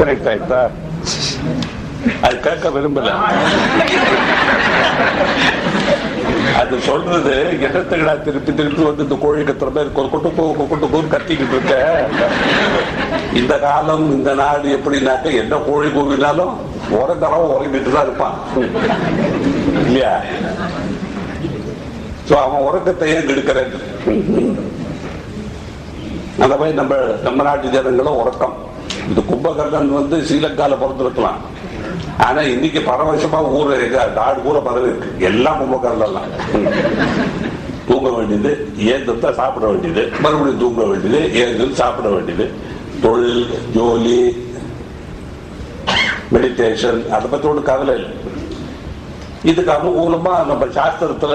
Correct ஆயிட்டா அது கேட்க விரும்பல. அது சொல்றது என்னத்துக்கடா திருப்பி திருப்பி வந்து இந்த கோழி கத்துற மாதிரி கொட்டு கொட்டு கூறு கத்திக்கிட்டு இருக்க? இந்த காலம் இந்த நாடு எப்படின்னாக்க என்ன கோழி கூவினாலும் ஒரே தடவை உறங்கிட்டு தான் இருப்பான். இல்லையா? சோ அவன் உறக்கத்தை ஏன் கெடுக்கிறேன்? அந்த மாதிரி நம்ம நம்ம நாட்டு ஜனங்களும் உறக்கம். இந்த கும்பகர்ணன் வந்து ஸ்ரீலங்கால பிறந்திருக்கலாம். ஆனா இன்னைக்கு பரவசமா ஊர் நாடு ஊர பதவி இருக்கு. எல்லாம் கும்பகர்ணெல்லாம் தூங்க வேண்டியது ஏந்திருந்தா சாப்பிட வேண்டியது மறுபடியும் தூங்க வேண்டியது ஏந்திருந்து சாப்பிட வேண்டியது. தொழில் ஜோலி மெடிடேஷன் அதை பத்தி ஒன்றும் கவலை இல்லை. இதுக்காக மூலமா நம்ம சாஸ்திரத்துல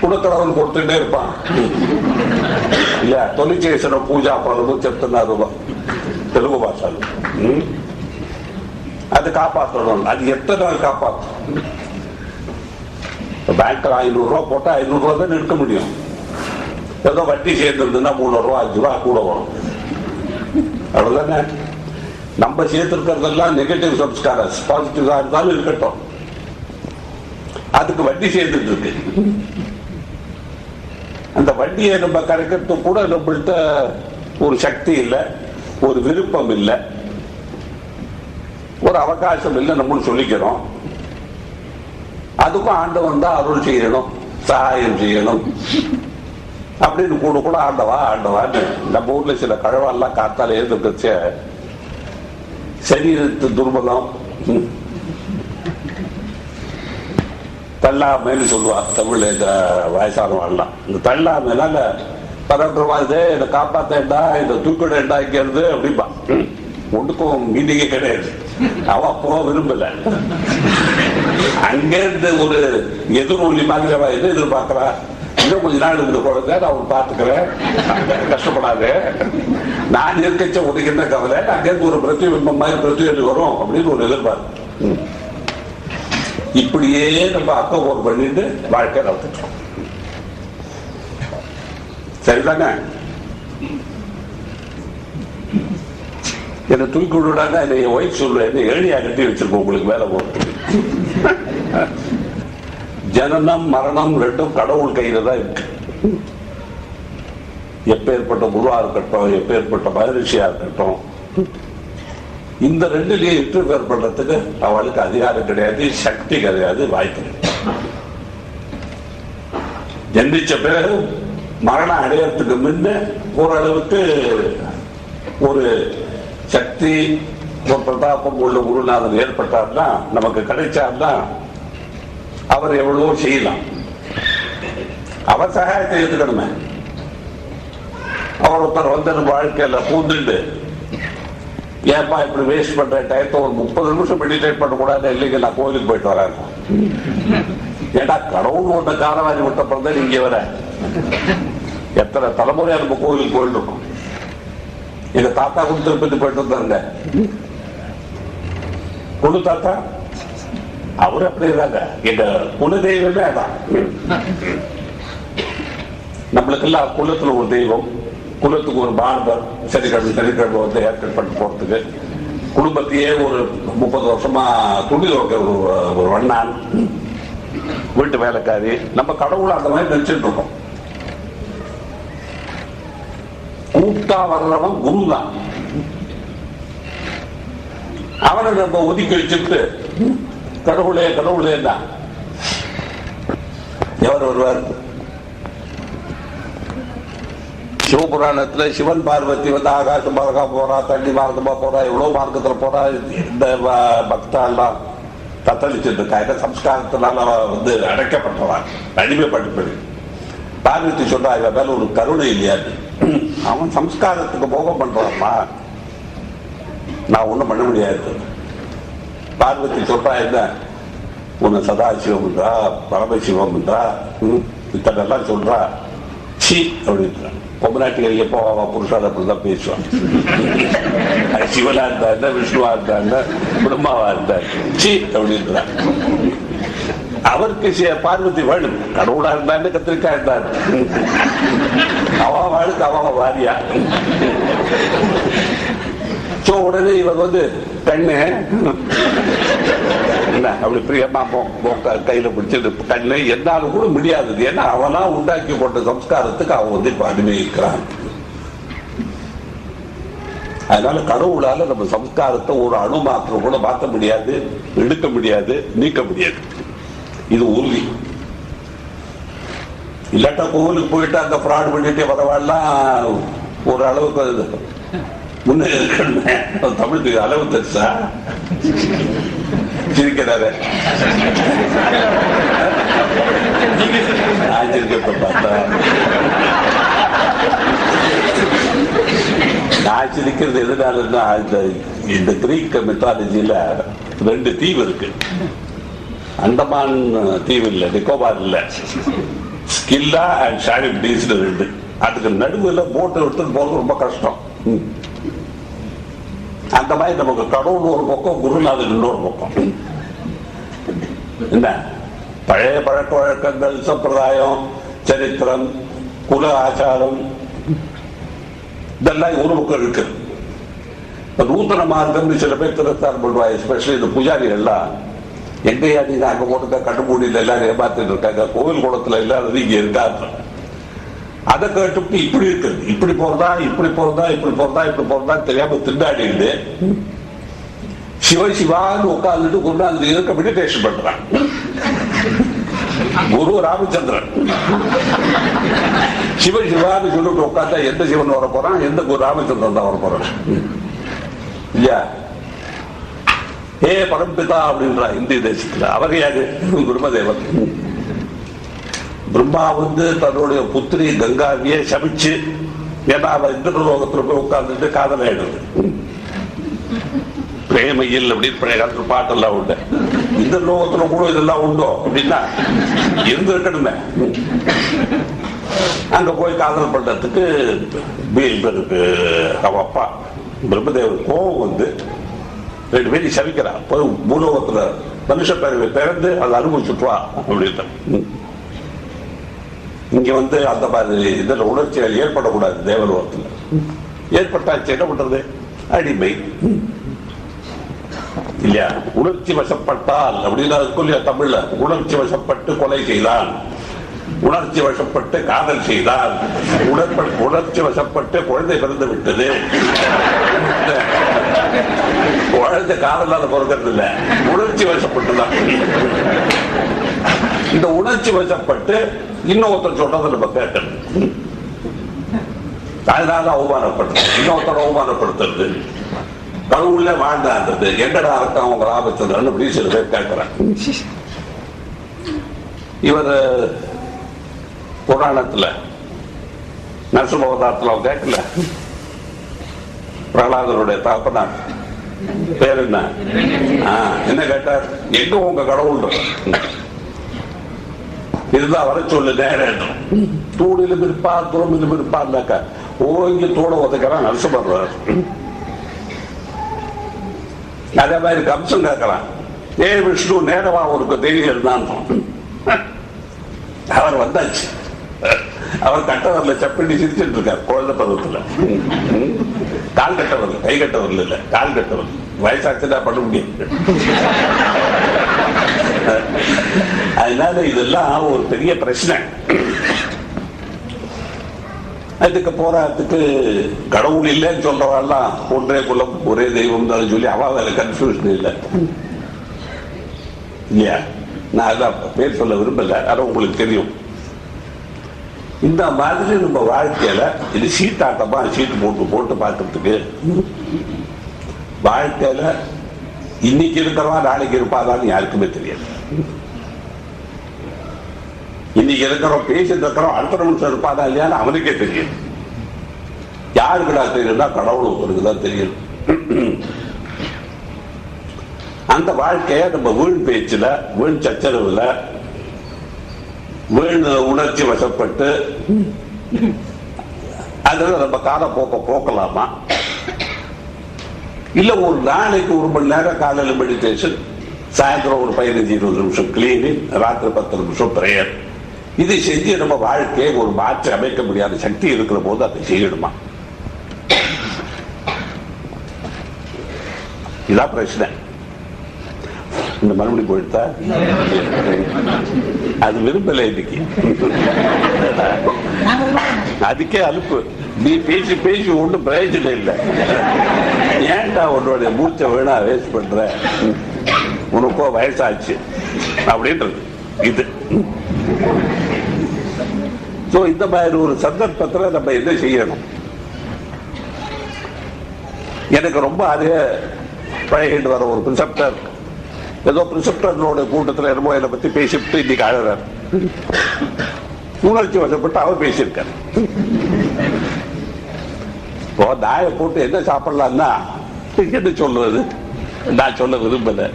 குணக்கடவுள் கொடுத்துட்டே இருப்பான். இல்ல தொழிற்சேசன பூஜா பலனும் செப்தனா ரூபாய் தெலுங்கு తెలుగు భాషలు అది அது எத்தனை நாள் காப்பாற்றும் பேங்க்ல ஐநூறு ரூபா போட்டா ஐநூறு ரூபா தான் எடுக்க முடியும். ஏதோ வட்டி சேர்ந்துருந்துன்னா மூணு ரூபா அஞ்சு ரூபா கூட வரும். அவ்வளவுதானே? நம்ம சேர்த்திருக்கிறதெல்லாம் நெகட்டிவ் சப்ஸ்காரஸ் பாசிட்டிவா இருந்தாலும் இருக்கட்டும். அதுக்கு வட்டி சேர்ந்துட்டு இருக்கு அந்த வட்டியை நம்ம கரைக்கிறது கூட நம்மள்ட்ட ஒரு சக்தி இல்லை. ஒரு விருப்பம் இல்லை ஒரு அவகாசம் இல்லை நம்மளும் சொல்லிக்கிறோம். அதுக்கும் ஆண்டவன் தான் அருள் செய்யணும் சகாயம் செய்யணும். அப்படின்னு கூட கூட ஆண்டவா ஆண்டவான்னு நம்ம ஊர்ல சில கழவெல்லாம் காத்தால எழுந்துருக்கச்ச சரீரத்து துர்பலம். ம், தள்ளாமைன்னு சொல்லுவா தமிழ்ல இந்த வயசானவாள்லாம். இந்த தள்ளாமைனால பன்னெண்டு என்னை காப்பாத்தேன்டா இதை தூக்கிடேன்டா இங்க இருந்து அப்படிம்பா. ம். ஒன்றுக்கும் கிடையாது. அவ போக விரும்பல. அங்கேருந்து ஒரு எதிரொலி மாதிரி அவ எது எதிர்பார்க்கிறா? இன்னும் கொஞ்ச நாள் இருந்து குழந்தை நான் அவன் பார்த்துக்கிறேன். கஷ்டப்படாது. நான் இருக்கச்ச உனக்கு என்ன கவலை? அங்கேருந்து ஒரு பிரதிபிம்பம் மாதிரி பிரதிபலி வரும் அப்படின்னு ஒரு எதிர்பார்ப்பு. இப்படியே நம்ம அக்கோர் பண்ணிட்டு வாழ்க்கை நடத்திட்டோம் சரிதானே? என்னை தூக்கி விடுடாங்க என்னை என் ஒய்ஃப் சொல்றேன் ஏழியா கட்டி வச்சிருக்கோம் உங்களுக்கு வேலை போட்டு ஜனனம் மரணம் ரெண்டும் கடவுள் கையில தான் இருக்கு. எப்பேற்பட்ட குருவா இருக்கட்டும் எப்பேற்பட்ட மகரிஷியா இருக்கட்டும் இந்த ரெண்டுலயும் இன்டர்ஃபியர் பண்றதுக்கு அவளுக்கு அதிகாரம் கிடையாது சக்தி கிடையாது வாய்ப்பு கிடையாது. ஜென்மிச்ச பிறகு மரணம் அடையறதுக்கு முன்ன ஓரளவுக்கு ஒரு சக்தி ஒரு பிரதாபம் உள்ள குருநாதன் ஏற்பட்டார்னா நமக்கு கிடைச்சார்னா அவர் எவ்வளவோ செய்யலாம். அவர் சகாயத்தை எடுத்துக்கணுமே. அவர் ஒருத்தர் வந்து நம்ம வாழ்க்கையில பூந்துண்டு. ஏன்பா இப்படி வேஸ்ட் பண்ற டயத்தை ஒரு முப்பது நிமிஷம் மெடிடேட் பண்ண கூடாது இல்லைங்க நான் கோயிலுக்கு போயிட்டு வரேன். ஏடா கடவுள் ஒண்ணு காலவாரி விட்ட பிறந்த நீங்க வர? எத்தனை தலைமுறையா நம்ம கோயிலுக்கு கோயில் இருக்கும். எங்க தாத்தா கூட திருப்பதி போயிட்டு வந்தாங்க பொண்ணு தாத்தா அவரு அப்படி இருந்தாங்க எங்க குலதெய்வமே அதான். நம்மளுக்கெல்லாம் குலத்துல ஒரு தெய்வம் குலத்துக்கு ஒரு பார்பர் சனிக்கிழமை சனிக்கிழமை வந்து ஏற்பாடு பண்ணிட்டு போறதுக்கு. குடும்பத்தையே ஒரு முப்பது வருஷமா துணி துவைக்க ஒரு ஒரு வண்ணான். வீட்டு வேலைக்காரி. நம்ம கடவுளை அந்த மாதிரி நினைச்சிட்டு இருக்கோம். கூப்பிட்டா வர்றவன் குரு தான் அவனை நம்ம ஒதுக்கி வச்சுட்டு கடவுளே கடவுளே தான் எவர் வருவார் சிவபுராணத்துல சிவன் பார்வதி வந்து ஆகாச மார்க்கா போறா தண்ணி மார்க்கமா போறா எவ்வளவு மார்க்கத்துல போறா இந்த ப- பக்தாலாம் தத்தளிச்சுட்டு இருக்காங்க சம்ஸ்காரத்தினால அவ வந்து அடைக்கப்பட்டவா அடிமைப்பட்டு பார்வதி சொன்னா இவன் மேல ஒரு கருணை இல்லையாது அவன் சம்ஸ்காரத்துக்கு போக பண்றான்மா நான் ஒண்ணும் பண்ண முடியாது. பார்வதி சொல்றா என்ன? உன்னை சதாசிவம்ன்றா பரமசிவம்ன்றா ம், இத்தனெல்லாம் சொல்றா. சி அப்படின்றா. பொம்மநாட்டில் எப்போ அவ புருஷாத அப்படிதான் பேசுவான் சிவனா இருந்தா என்ன விஷ்ணுவா இருந்தா என்ன பிரம்மாவா இருந்தா சி அப்படின்றான் அவருக்கு பார்வதி வேணும். கடவுளா இருந்தான்னு கத்திரிக்காய் இருந்தாரு. அவன் வாழ்க்கை அவ வாரியா. சோ உடனே இவர் வந்து கண்ணு. என்ன அப்படி பிரியமா கையில பிடிச்சிட்டு கண்ணு என்னாலும் கூட முடியாது ஏன்னா அவனா உண்டாக்கி கொண்ட சம்ஸ்காரத்துக்கு அவன் வந்து இப்ப அனுபவிக்கிறான் அதனால கடவுளால நம்ம சம்ஸ்காரத்தை ஒரு அணு மாத்திரம் கூட மாற்ற முடியாது எடுக்க முடியாது நீக்க முடியாது. இது உறுதி. இல்லாட்டா கோவிலுக்கு போயிட்டு அந்த ஃப்ராட் பண்ணிட்டு வரவாள்லாம் ஒரு அளவுக்கு முன்னே தமிழுக்கு அளவு தெரிசா? சிரிக்கிறாரு. நான் சிரிக்கப்ப பார்த்தா. நான் சிரிக்கிறது எதனாலன்னா இந்த இந்த கிரீக் மெத்தாலஜியில ரெண்டு தீவு இருக்கு. அந்தமான் தீவு இல்ல நிக்கோபார் இல்ல ஸ்கில்லா அண்ட் ஷாரிப் டீஸ்ல ரெண்டு அதுக்கு நடுவில் போட்டை எடுத்துட்டு போறது ரொம்ப கஷ்டம். ம். அந்த மாதிரி நமக்கு கடவுள் ஒரு பக்கம் குருநாதர் இன்னொரு பக்கம். என்ன? பழைய பழக்க வழக்கங்கள் சம்பிரதாயம் சரித்திரம் குல ஆச்சாரம். இதெல்லாம் ஒரு பக்கம் இருக்கு. நூத்தன மார்க்கம் சில பேர் திருத்தார் பண்ணுவாங்க எஸ்பெஷலி இந்த பூஜாரிகள்லாம். எங்கேயா நீங்க அங்க போட்டுக்க கட்டுப்பூடியில் எல்லாரும் ஏமாத்திட்டு இருக்காங்க? கோவில் குளத்துல இல்லாதது இங்க இருக்காங்க அதை கேட்டுட்டு இப்படி இருக்குது. இப்படி போறதா இப்படி போறதா இப்படி போறதா இப்படி போறதா தெரியாம திண்டாடிட்டு சிவ சிவான்னு உட்கார்ந்துட்டு குருநாதர் இருக்க மெடிடேஷன் பண்றான். குரு ராமச்சந்திரன். சிவ சிவான்னு சொல்லிட்டு உட்கார்ந்தா எந்த சிவன் வர போறான்? எந்த குரு ராமச்சந்திரன் தான் வர போறான்? இல்லையா? ஏ பரம்பிதா அப்படின்றா இந்திய தேசத்துல அவர் யாரு? குருமதேவன். பிரம்மா வந்து தன்னுடைய புத்திரி கங்காவியை சபிச்சு ஏன்னா அவர் இந்திர லோகத்துல போய் உட்கார்ந்துட்டு காதல் ஆயிடுது. பிரேமையில் அப்படின்னு பழைய காலத்துல பாட்டெல்லாம் உண்டு இந்த லோகத்துல கூட இதெல்லாம் உண்டோ அப்படின்னா இருந்து இருக்கணுமே? அங்க போய் காதல் பண்றதுக்கு பி- அவ அப்பா. பிரம்மதேவர் கோபம் வந்து ரெண்டு பேரும் சபிக்கிறான் போய் பூலோகத்துல மனுஷ பிறவி பிறந்து அதை அனுபவிச்சுட்டு வா அப்படின்னு. இங்க வந்து அந்த மாதிரி இதுல உணர்ச்சிகள் ஏற்படக்கூடாது தேவலோகத்துல. ஏற்பட்டாச்சு என்ன பண்றது? அடிமை. இல்லையா? உணர்ச்சி வசப்பட்டால் அப்படின்னு அதுக்கு இல்லையா தமிழ்ல? உணர்ச்சி வசப்பட்டு கொலை செய்தான். உணர்ச்சி வசப்பட்டு காதல் செய்தால் உணர்ப்ப- உணர்ச்சி வசப்பட்டு குழந்தை பிறந்து விட்டது. குழந்தை காதலால பிறக்கிறது இல்ல. உணர்ச்சி வசப்பட்டுதான் இந்த உணர்ச்சி வசப்பட்டு இன்னொருத்தர் சொல்றதை நம்ம கேட்கணும். அதனால அவமானப்படுறது இன்னொருத்தர் அவமானப்படுத்துறது. கடவுள்ல வாழ்ந்தான்றது எங்கடா இருக்கான் அவங்க ராமச்சந்திரன் அப்படின்னு சில பேர் கேட்கிறான் இவர் புராணத்துல நரசிம்மவதாரத்துல அவன் கேட்கல. பிரகலாதனுடைய தாப்பனார் பேர் என்ன என்ன கேட்டார்? எங்க உங்க கடவுள் இருந்தா வர சொல்லு நேரம் தூணிலும் இருப்பா துறமிலும் இருப்பார்னாக்கா ஓங்கி தூண ஒதுக்கிறான் பண்றார். அதே மாதிரி கம்சன் கேட்கிறான் ஏ விஷ்ணு நேரமா அவருக்கு தெரியும் இருந்தான் அவர் வந்தாச்சு. அவர் கட்டவரில் செப்படி சிரிச்சுட்டு இருக்கார் குழந்தை பருவத்தில். கால் கட்டவர்ல கை கட்டவர்ல இல்ல கால் கட்டவர்ல வயசாச்சுதான் பண்ண முடியும் அதனால இதெல்லாம் ஒரு பெரிய பிரச்சனை. அதுக்கு போராட்டத்துக்கு கடவுள் இல்லைன்னு சொல்றவாள்லாம் ஒன்றே குலம் ஒரே தெய்வம் தான் சொல்லி அவ வேலை கன்ஃபியூஷன் இல்லை. இல்லையா? நான் அதான் பேர் சொல்ல விரும்பல அதான் உங்களுக்கு தெரியும். இந்த மாதிரி நம்ம வாழ்க்கையில இது சீட்டாட்டமா சீட்டு போட்டு போட்டு பார்க்கறதுக்கு வாழ்க்கையில இன்னைக்கு இருக்கிறவா நாளைக்கு இருப்பாதான்னு யாருக்குமே தெரியாது. இன்னைக்கு இருக்கிறோம் பேசிட்டு இருக்கிறோம் அடுத்த நிமிஷம் இருப்பாதா இல்லையான்னு அவனுக்கே தெரியும் யாருக்குடா தெரியும்னா கடவுள் ஒருத்தருக்கு தான் தெரியும். அந்த வாழ்க்கைய நம்ம வீண் பேச்சுல வீண் சச்சரவுல வீண் உணர்ச்சி வசப்பட்டு அதில் நம்ம காலப்போக்க போக்கலாமா? இல்ல ஒரு நாளைக்கு ஒரு மணி நேரம் காலையில மெடிடேஷன் சாயந்தரம் ஒரு பதினஞ்சு இருபது நிமிஷம் கிளீனிங் ராத்திரி பத்து நிமிஷம் பிரேயர் இதை செஞ்சு நம்ம வாழ்க்கையை ஒரு மாற்றி அமைக்க முடியாத சக்தி இருக்கிற போது அதை செய்யணுமா? இதான் பிரச்சனை. இந்த மறுபடியும் போயிட்டா அது விரும்பல இன்னைக்கு. அதுக்கே அலுப்பு. நீ பேசி பேசி ஒன்றும் பிரயோஜனம் இல்லை. ஏன்டா உன்னோட மூச்சை வேணா வேஸ்ட் பண்ற? உனக்கோ வயசாச்சு. அப்படின்றது. இது. சோ இந்த மாதிரி ஒரு சந்தர்ப்பத்துல நம்ம என்ன செய்யணும்? எனக்கு ரொம்ப அதிக பழகிட்டு வர ஒரு பிரிசப்டர் ஏதோ பிரிசப்டர்களோட கூட்டத்தில் என்னமோ என்னை பத்தி பேசிவிட்டு இன்னைக்கு அழறார். உணர்ச்சி வசப்பட்டு அவர் பேசியிருக்காரு. இப்போ நாயை போட்டு என்ன சாப்பிடலாம்னா என்ன சொல்றது? நான் சொல்ல விரும்பல.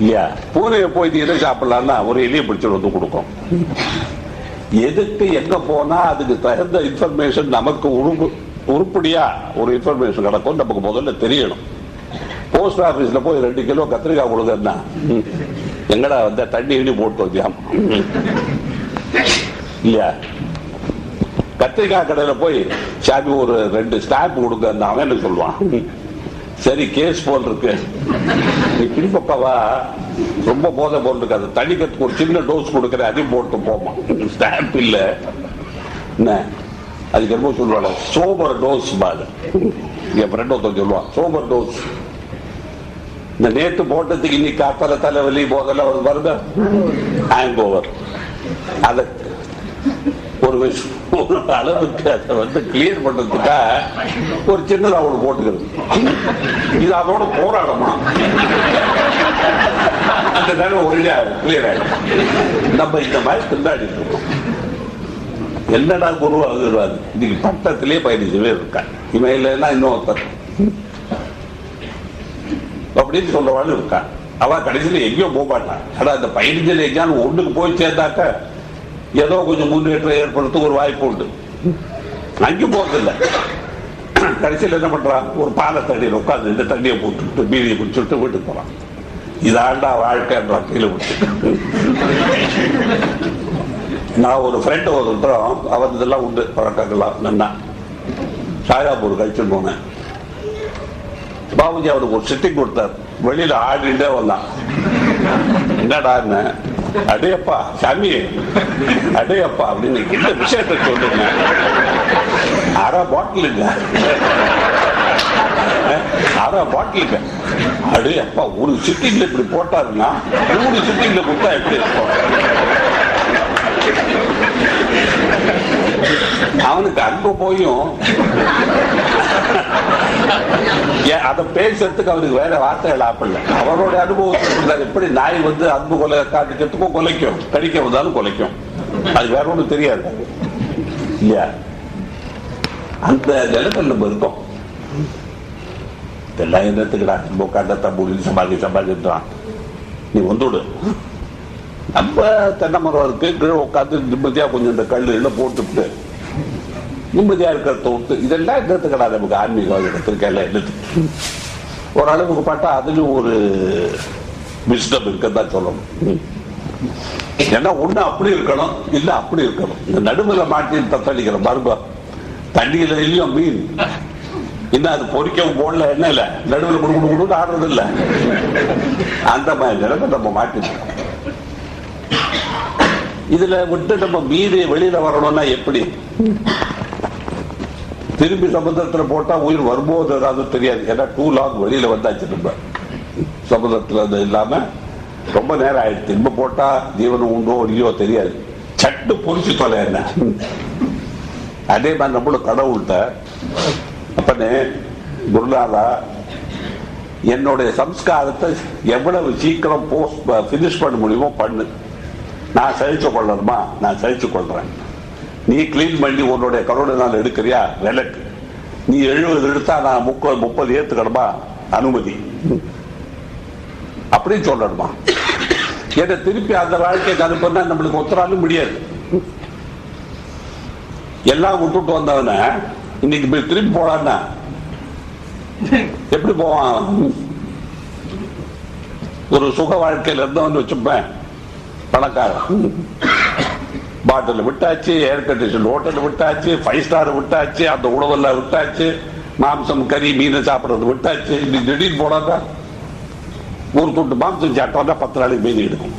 இல்லையா? பூனையை போய் எதை சாப்பிடலாம்னா ஒரு எலியை பிடிச்சிட்டு வந்து கொடுக்கும். எதுக்கு எங்க போனா அதுக்கு தகுந்த இன்ஃபர்மேஷன் நமக்கு உருப்பு உருப்படியா ஒரு இன்ஃபர்மேஷன் கிடக்கும் நமக்கு முதல்ல தெரியணும். போஸ்ட் ஆபீஸ்ல போய் ரெண்டு கிலோ கத்திரிக்காய் கொடுங்கன்னா எங்கடா வந்த? தண்ணி இடி போட்டு வச்சியாம் இல்லையா? கத்திரிக்காய் கடையில போய் சாமி ஒரு ரெண்டு ஸ்டாம்ப் கொடுங்க அவன் என்ன சொல்லுவான். சரி கேஸ் போல் இருக்கு நீ பின்பக்கவா ரொம்ப போதை போல் இருக்கு அது தடிக்கிறதுக்கு ஒரு சின்ன டோஸ் கொடுக்குற அதையும் போட்டு போமா ஸ்டாம்ப் இல்ல. என்ன? அதுக்கு என்னமோ சொல்லுவாங்க. சோபர் டோஸ் பாரு. என் ஃப்ரெண்ட் ஒருத்தன் சொல்லுவான். Sober dose. இந்த நேத்து போட்டதுக்கு இன்னைக்கு காத்தால தலைவலி போதெல்லாம் ஒரு வருது ஹேங் ஓவர் அத ஒரு விஷயம் ஒரு அளவுக்கு அதை வந்து கிளியர் பண்றதுக்கா ஒரு சின்னதா அவனு போட்டுக்கிறது. இது அதோட போராடணும் அந்த நேரம் ஒரே கிளியர் ஆயிடும் நம்ம இந்த மாதிரி திண்டாடி இருக்கோம். என்னடா குரு இன்னைக்கு பட்டத்திலே பதினஞ்சு பேர் இருக்கா இவன் இல்லைன்னா இன்னொருத்தர். அப்படின்னு சொல்றவாள் இருக்கா. அவ கடைசியில எங்கேயோ போக மாட்டான் ஆனா அந்த பதினஞ்சுல எங்கேயாலும் ஒண்ணுக்கு போய் சேர்ந்தாக்க ஏதோ கொஞ்சம் முன்னேற்றம் ஏற்படுத்த ஒரு வாய்ப்பு உண்டு. அங்கேயும் போறதில்ல. கடைசியில் என்ன பண்றான் ஒரு பாலை தண்ணியில் உட்காந்து இந்த தண்ணியை போட்டுட்டு மீதியை குடிச்சுட்டு வீட்டுக்கு போறான் இதாண்டா வாழ்க்கைன்ற கீழே விட்டு நான் ஒரு ஃப்ரெண்ட் ஒருத்தரும் அவர் இதெல்லாம் உண்டு பழக்கங்கள்லாம். நன்னா சாயாபூர் கழிச்சு போனேன். பாபுஜி அவருக்கு ஒரு சிட்டி கொடுத்தார். வெளியில ஆடிட்டே வந்தான். என்னடா அடையப்பா சாமி. அடையப்பா அப்படின்னு என்ன விஷயத்தை சொல்லுங்க. அரை பாட்டிலுங்க அரை பாட்டிலுங்க அடையப்பா ஒரு சிட்டிங்ல இப்படி போட்டாருன்னா மூணு சிட்டிங்ல கொடுத்தா எப்படி இருக்கும்? அவனுக்கு அன்பு போயும். அதை பேசுறதுக்கு அவனுக்கு வேற வார்த்தைகள் ஆப்பிடல அவரோட அனுபவத்தில் எப்படி நாய் வந்து அன்பு கொலை காட்டிக்கிறதுக்கும் கொலைக்கும் கடிக்க வந்தாலும் கொலைக்கும். அது வேற ஒன்றும் தெரியாது. இல்லையா? அந்த நிலத்தில் நம்ம இருக்கோம். இதெல்லாம் என்னத்துக்குடா உட்காந்த தம்பூரில் சம்பாதி சம்பாதிக்கிறான் நீ வந்துடு நம்ம தென்னை மரம் இருக்கு. கீழே உட்காந்து நிம்மதியா கொஞ்சம் இந்த கல்லு போட்டுவிட்டு நிம்மதியா இருக்கிறத விட்டு இதெல்லாம் என்னத்துக்கடா நமக்கு ஆன்மீகம் இடத்திற்கெல்லாம் என்னத்துக்கு ஓரளவுக்கு பார்த்தா அதுலயும் ஒரு விஸ்டம் இருக்கதான் சொல்லணும். ஏன்னா ஒண்ணு அப்படி இருக்கணும் இல்ல அப்படி இருக்கணும். இந்த நடுவில் மாட்டி தத்தளிக்கிற மருபா. தண்ணியில இல்லையோ மீன். என்ன அது பொறிக்கவும் போடல என்ன இல்ல? நடுவில் குடு குடு ஆடுறது இல்ல. அந்த மாதிரி நிலைமை நம்ம மாட்டிருக்கோம் இதுல விட்டு நம்ம மீறி வெளியில வரணும்னா எப்படி? திரும்பி சமுத்திரத்துல போட்டா உயிர் வரும்போது ஏதாவது தெரியாது. ஏன்னா டூ லாங் வெளியில வந்தாச்சு நம்ம சமுதிரத்துல அது இல்லாம ரொம்ப நேரம் ஆயிடுச்சு. திரும்ப போட்டா ஜீவனம் உண்டோ இல்லையோ தெரியாது. சட்டு பொறிச்சு தொலை என்ன? அதே மாதிரி நம்மளும் கடவுள்கிட்ட அப்பனே குருநாதா என்னுடைய சம்ஸ்காரத்தை எவ்வளவு சீக்கிரம் போஸ்ட் பினிஷ் பண்ண முடியுமோ பண்ணு. நான் சகிச்சு கொள்ளணுமா? நான் சகிச்சு கொள்றேன். நீ கிளீன் பண்ணி உன்னுடைய கருணை நாள் எடுக்கிறியா? விலக்கு நீ எழுபது எடுத்தா நான் முப்பது முப்பது ஏத்துக்கணுமா? அனுமதி. அப்படின்னு சொல்லணுமா? என்ன திருப்பி அந்த வாழ்க்கைக்கு அனுப்பினா நம்மளுக்கு ஒத்தராலும் முடியாது. எல்லாம் விட்டுட்டு வந்தவன இன்னைக்கு போய் திரும்பி போலான்னா? எப்படி போவான்? ஒரு சுக வாழ்க்கையில இருந்தவன் வச்சுப்பேன். பணக்காரன். பாட்டில் விட்டாச்சு ஏர் கண்டிஷன் ஹோட்டல் விட்டாச்சு ஃபைவ் ஸ்டார் விட்டாச்சு அந்த உணவெல்லாம் விட்டாச்சு மாம்சம் கறி மீனை சாப்பிட்றது விட்டாச்சு. இப்படி திடீர்னு போனாக்கா ஒரு துண்டு மாம்சம் சாப்பிட்டா பத்து நாளைக்கு மீதி எடுக்கும்.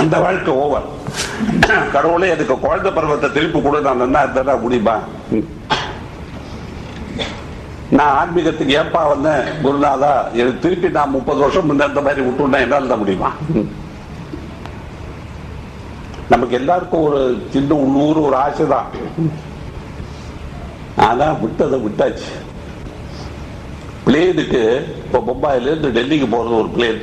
அந்த வாழ்க்கை ஓவர் கடவுளே அதுக்கு குழந்தை பருவத்தை திருப்பி கூட நான் நல்லா இருந்தா முடியுமா? நான் ஆன்மீகத்துக்கு ஏப்பா வந்தேன்? குருநாதா எனக்கு திருப்பி நான் முப்பது வருஷம் முன்ன இந்த மாதிரி விட்டுனா என்னால் தான் முடியுமா? ம். நமக்கு எல்லாருக்கும் ஒரு சின்ன உள்ளூர் ஒரு ஆசை தான் ஆனா விட்டதை விட்டாச்சு. பிளேனுக்கு இப்போ பொம்பாயில இருந்து டெல்லிக்கு போறது ஒரு பிளேன்.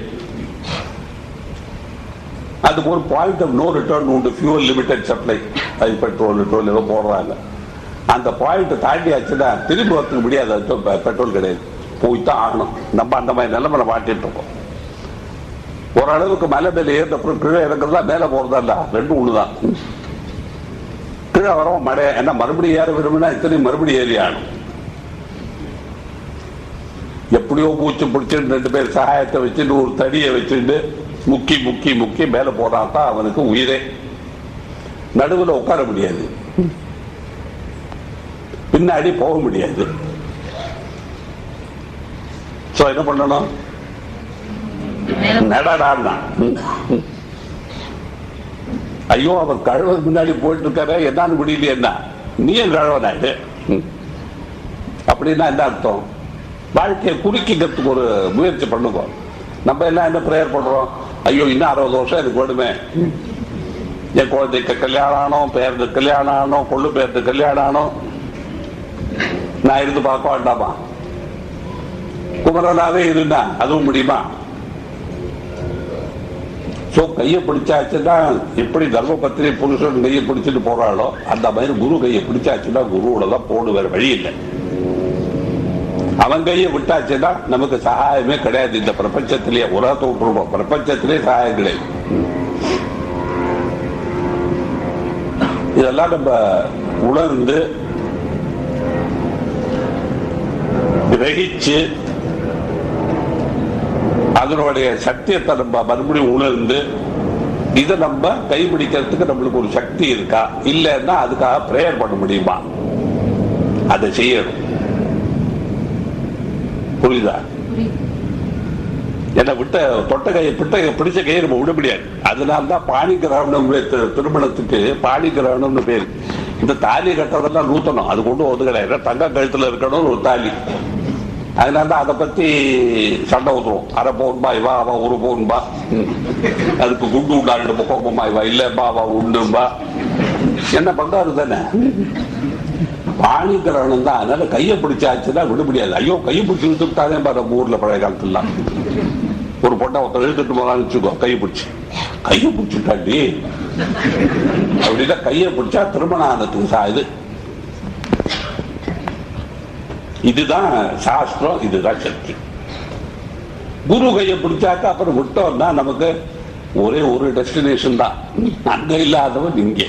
அதுக்கு ஒரு பாயிண்ட் ஆஃப் நோ ரிட்டர்ன் உண்டு ஃபியூவல் லிமிடெட் சப்ளை அது பெட்ரோல் பெட்ரோல் ஏதோ போடுறாங்க. அந்த பாயிண்ட் தாண்டியாச்சுன்னா திரும்பி வரத்துக்கு முடியாது அது பெட்ரோல் கிடையாது. போய் தான் ஆகணும். நம்ம அந்த மாதிரி நிலைமையில மாட்டிட்டு இருக்கோம். ஓரளவுக்கு மலை மேல ஏறின அப்புறம் கீழே இறங்குறதா மேல போறதா இல்ல. ரெண்டும் ஒண்ணுதான். கீழே வரோம் மழை என்ன மறுபடியும் ஏற விரும்பினா இத்தனை மறுபடியும் ஏறி ஆகணும். எப்படியோ பூச்சி பிடிச்சிட்டு ரெண்டு பேர் சகாயத்தை வச்சுட்டு ஒரு தடியை வச்சுட்டு முக்கி முக்கி முக்கி மேல போறான் தான் அவனுக்கு உயிரே. நடுவுல உட்கார முடியாது. பின்னாடி போக முடியாது. சோ என்ன பண்ணணும்? ஐயோ அவர் கழுவது முன்னாடி போயிட்டு இருக்காரு என்னன்னு முடியல என்ன? நீ ஏன் கழுவனாயிடு அப்படின்னா என்ன அர்த்தம்? வாழ்க்கையை குறுக்கிக்கிறதுக்கு ஒரு முயற்சி பண்ணுங்க. நம்ம எல்லாம் என்ன ப்ரேயர் பண்றோம்? ஐயோ இன்னும் அறுபது வருஷம் எனக்கு வேணுமே. என் குழந்தைக்கு கல்யாணம் ஆனோம் பேருக்கு கல்யாணம் ஆனோம் கொள்ளு பேருக்கு கல்யாணம் ஆனோம். நான் இருந்து பார்க்க வேண்டாமா? குமரனாவே இருந்தா அதுவும் முடியுமா? சோ கையை பிடிச்சாச்சுன்னா எப்படி தர்மபத்திரி புருஷன் கையை பிடிச்சிட்டு போறாளோ அந்த மாதிரி குரு கையை பிடிச்சாச்சுன்னா குருவோட தான் போடு வேற வழி இல்லை. அவன் கையை விட்டாச்சுன்னா நமக்கு சகாயமே கிடையாது. இந்த பிரபஞ்சத்திலேயே உலகத்தை விட்டுருவோம். பிரபஞ்சத்திலே சகாயம் கிடையாது. இதெல்லாம் நம்ம உணர்ந்து கிரகிச்சு அதனுடைய சக்தியத்தை நம்ம மறுபடியும் உணர்ந்து இதை நம்ம கைபிடிக்கிறதுக்கு நம்மளுக்கு ஒரு சக்தி இருக்கா? இல்லைன்னா அதுக்காக பிரேயர் பண்ண முடியுமா? அதை செய்யணும். புரியுதா? என்னை விட்ட தொட்ட கையை பிட்ட பிடிச்ச கையை நம்ம விட முடியாது. அதனால தான் பாணி கிரகணம் திருமணத்துக்கு பாணி கிரகணம்னு பேர். இந்த தாலி கட்டுறதெல்லாம் நூத்தணும். அது கொண்டு வந்து கிடையாது. தங்க கழுத்துல இருக்கணும் ஒரு தாலி. அதனால தான் அதை பத்தி சண்டை வந்துடும் அரை பவுன்பா இவா அவன் ஒரு பவுன்பா அதுக்கு குண்டு உண்டா ரெண்டு பக்கம் இவா இல்லப்பா அவ உண்டும்பா என்ன பண்றாரு தானே? பாணி தான். அதனால கையை பிடிச்சாச்சுன்னா விட முடியாது. ஐயோ கையை பிடிச்சி இழுத்துட்டாதே பாரு ஊர்ல பழைய காலத்துலாம் ஒரு பொண்ணை ஒருத்தர் இழுத்துட்டு போகலான்னு வச்சுக்கோ கையை பிடிச்சி. கையை பிடிச்சிட்டாண்டி அப்படின்னா கையை பிடிச்சா திருமண ஆனதுக்கு சா இது. இதுதான் சாஸ்திரம் இதுதான் சக்தி. குரு கையை பிடிச்சாக்கா அப்புறம் விட்டோம்னா நமக்கு ஒரே ஒரு டெஸ்டினேஷன் தான். அங்க இல்லாதவன் இங்கே.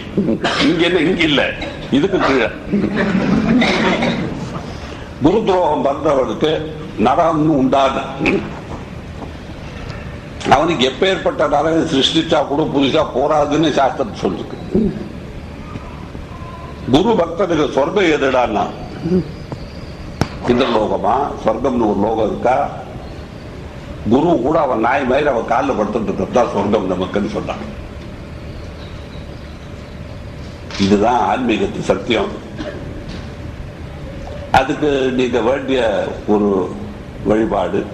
இங்க என்ன இங்க இல்ல. இதுக்கு கீழே. குரு துரோகம் பண்றவனுக்கு நரகம்னு உண்டாது. அவனுக்கு எப்பேற்பட்ட நரகம் சிருஷ்டிச்சா கூட புதுசா போறாதுன்னு சாஸ்திரம் சொல்லிருக்கு குரு பக்தனுக்கு சொர்க்கம் எதுடான்னா இந்த லோகமா? சொர்க்கம்னு ஒரு லோகம் இருக்கா? குரு கூட அவன் நாய் மாதிரி அவன் காலில் படுத்துட்டு இருக்கிறது தான் சொர்க்கம் நமக்குன்னு சொன்னான் இதுதான் ஆன்மீகத்து சத்தியம். அதுக்கு நீங்க வேண்டிய ஒரு வழிபாடு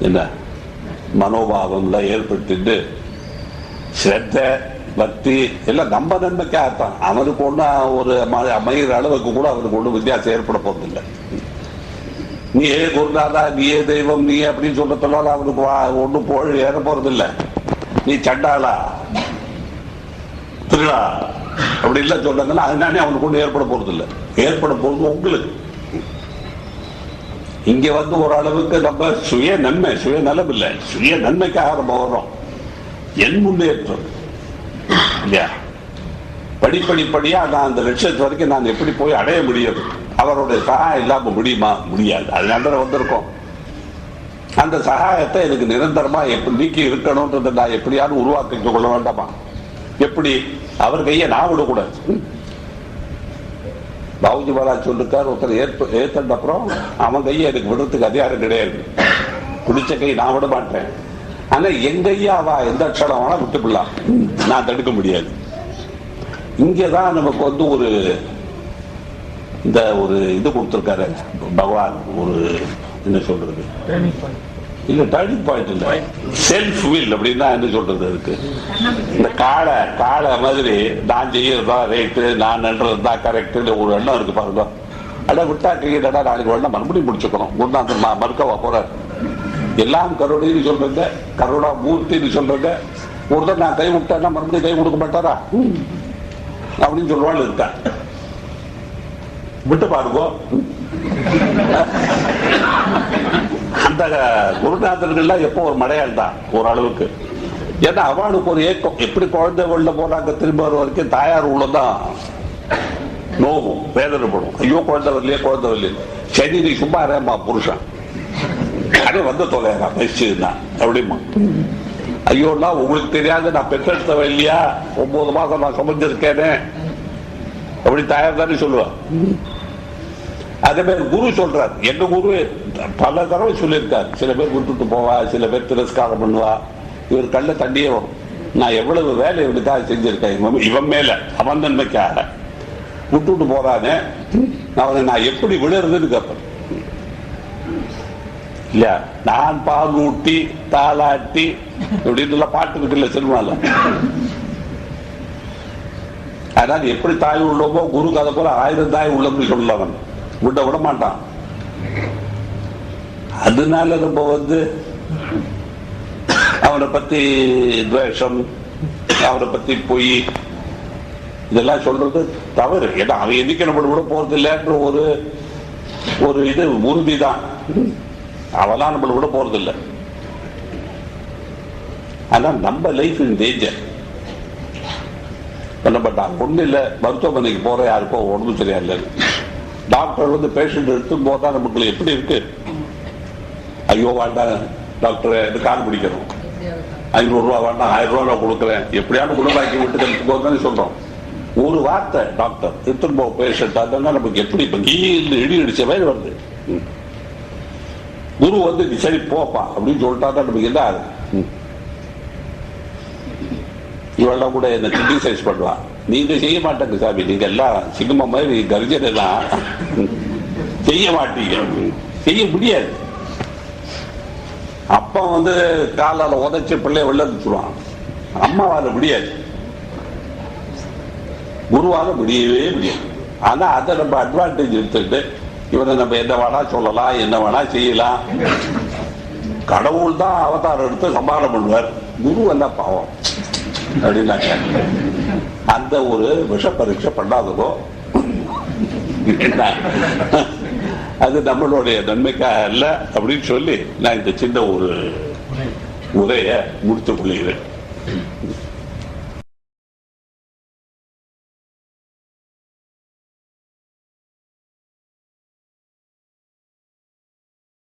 என்ன? மனோபாவங்களை ஏற்படுத்திட்டு ஸ்ரத்த பக்தி எல்லாம் நம்ம நன்மைக்காகத்தான் அவனுக்கு ஒண்ணு ஒரு அமைகிற அளவுக்கு கூட அவனுக்கு ஒண்ணு வித்தியாசம் ஏற்பட போறதில்லை. நீயே குருநாதா நீயே தெய்வம் நீ அப்படின்னு சொல்றதுனால அவனுக்கு வா- ஒண்ணும் ஏற போறதில்ல. நீ சண்டாளா? திருடா? அப்படி இல்ல சொன்னாங்கன்னா அதனாலே அவனுக்கு ஒண்ணு ஏற்பட போறதில்லை. ஏற்பட போறது உங்களுக்கு. இங்க வந்து ஓரளவுக்கு நம்ம சுய நன்மை சுய நலம் இல்லை சுய நன்மைக்காக நம்ம வர்றோம். என் முன்னேற்றம். இல்லையா படிப்படிப்படியாக நான் அந்த லட்சியத்து வரைக்கும் நான் எப்படி போய் அடைய முடியும்? அவருடைய சகாயம் இல்லாம முடியுமா? முடியாது. அதனால வந்திருக்கோம். அந்த சகாயத்தை எனக்கு நிரந்தரமா எப்படி நீக்கி இருக்கணும்ன்றதை நான் எப்படியாவது உருவாக்கிட்டு கொள்ள வேண்டாமா? எப்படி? அவர் கையை நான் விடக்கூடாது. பாபுஜி மகாராஜ் சொல்லிருக்காரு ஒருத்தர் ஏற்ப ஏத்தண்ட அப்புறம் அவன் கையை எனக்கு விடுறதுக்கு அதிகாரம் கிடையாது. குடிச்ச கை நான் விட மாட்டேன். ஆனா எங்க ஐயா அவ எந்த அக்ஷரம் வேணா விட்டுப்பிடலாம். நான் தடுக்க முடியாது. இங்கதான் நமக்கு வந்து ஒரு இந்த ஒரு இது கொடுத்திருக்காரு பகவான் ஒரு என்ன சொல்றது? இல்ல டர்னிங் பாயிண்ட் இல்ல. செல்ஃப் வில் அப்படின்னா என்ன சொல்றது அதுக்கு? இந்த காளை காளை மாதிரி நான் செய்யறதா ரைட்டு நான் நன்றது கரெக்ட் ஒரு எண்ணம் இருக்கு பாருங்க. அட விட்டா கையிடா நாளைக்கு வேணா மறுபடியும் முடிச்சுக்கணும். குருநாதன் மறுக்கவா போறார் எல்லாம் கருணைன்னு சொல்றங்க. கருணா மூர்த்தின்னு சொல்றங்க. ஒருத்தர் நான் கை விட்டேன்னா மறுபடியும் கை கொடுக்க மாட்டாரா? அப்படின்னு சொல்லுவாள் இருக்கா. விட்டு பாருங்க. அந்த குருநாதர்கள்லாம் எப்போ ஒரு மடையாள் தான் ஓரளவுக்கு ஏன்னா அவளுக்கு ஒரு ஏக்கம். எப்படி குழந்தை உள்ள போறாங்க திரும்ப வர வரைக்கும் தாயார் உள்ளதான் நோகும் வேதனைப்படும். ஐயோ குழந்தை வரலையே குழந்தை வரலையே. சரி நீ சும்மா இருமா புருஷன். அது வந்து தொலைறா பேசுனா அப்படிமா. ஐயோண்ணா உங்களுக்கு தெரியாது நான் பெற்றெடுத்தவ இல்லையா? ஒன்பது மாசம் நான் சமைஞ்சிருக்கேனே அப்படி தாயார் தானே சொல்லுவா அதே மாதிரி குரு சொல்றார். எங்க குரு? பல தடவை சொல்லியிருக்காரு. சில பேர் விட்டுட்டு போவா சில பேர் திரஸ்காரம் பண்ணுவா. இவர் கல்ல தண்ணியே வரும். நான் எவ்வளவு வேலை இவனுக்காக செஞ்சிருக்கேன். இவன் இவன் மேல அவன் நன்மைக்காக விட்டுட்டு போறானே. அவனை நான் எப்படி விழுறதுன்னு கேட்பேன். இல்லையா நான் பால் ஊட்டி தாளாட்டி இப்படின்னு பாட்டு இருக்குல்ல சினிமால. அதனால எப்படி தாய் உள்ளமோ குரு கதை போல ஆயிரம் தாய் உள்ளம்னு சொல்லவன். விட விட மாட்டான் அதனால நம்ம வந்து அவனை பத்தி துவேஷம் அவனை பத்தி பொய் இதெல்லாம் சொல்றது தவறு. ஏன்னா அவன் எதுக்கு நம்ம விட போறது இல்லைன்ற ஒரு ஒரு இது உறுதிதான். அவெல்லாம் நம்மள விட போறது ஆனால் ஆனா நம்ம லைஃப் இன் டேஞ்சர் பண்ணப்பட்டான் ஒண்ணு இல்ல மருத்துவமனைக்கு போற யாருக்கோ உடம்பு சரியா இல்லை டாக்டர் வந்து பேஷண்ட் எடுத்து போதா நமக்கு எப்படி இருக்கு? ஐயோ வேண்டாம் டாக்டர் இது கால் பிடிக்கணும். ஐநூறு ரூபா வேண்டாம் ஆயிரம் ரூபா நான் கொடுக்குறேன். எப்படியாவது குணமாக்கி விட்டு கழிச்சு போதானே சொல்றோம். ஒரு வார்த்தை டாக்டர் எடுத்துட்டு போ பேஷண்ட் அதெல்லாம் நமக்கு எப்படி இப்போ கீழ் இடி அடிச்ச மாதிரி வருது. குரு வந்து நீ சரி போப்பா அப்படின்னு சொல்லிட்டா தான் நமக்கு என்ன ஆகுது? இவெல்லாம் கூட என்ன கிரிட்டிசைஸ் பண்ணுவான் நீங்க செய்ய மாட்டேங்க சாமி. நீங்க எல்லாம் சிங்கம மாதிரி கர்ஜனை தான் செய்ய மாட்டீங்க. செய்ய முடியாது. அப்பா வந்து காலால உதைச்சு பிள்ளைய வெளில அனுப்பிச்சுடுவான் அம்மாவால முடியாது. குருவால முடியவே முடியாது. ஆனா அதை நம்ம அட்வான்டேஜ் எடுத்துட்டு இவனை நம்ம என்ன வேணா சொல்லலாம் என்ன வேணா செய்யலாம். கடவுள் தான் அவதாரம் எடுத்து சம்பாரம் பண்ணுவார். குரு என்ன பாவம். அப்படின்னாங்க அந்த ஒரு விஷ பரீட்சை பண்ணாததோ? என்ன? அது நம்மளுடைய நன்மைக்காக அல்ல அப்படின்னு சொல்லி நான் இந்த சின்ன ஒரு உரைய முடித்துக் கொள்கிறேன்.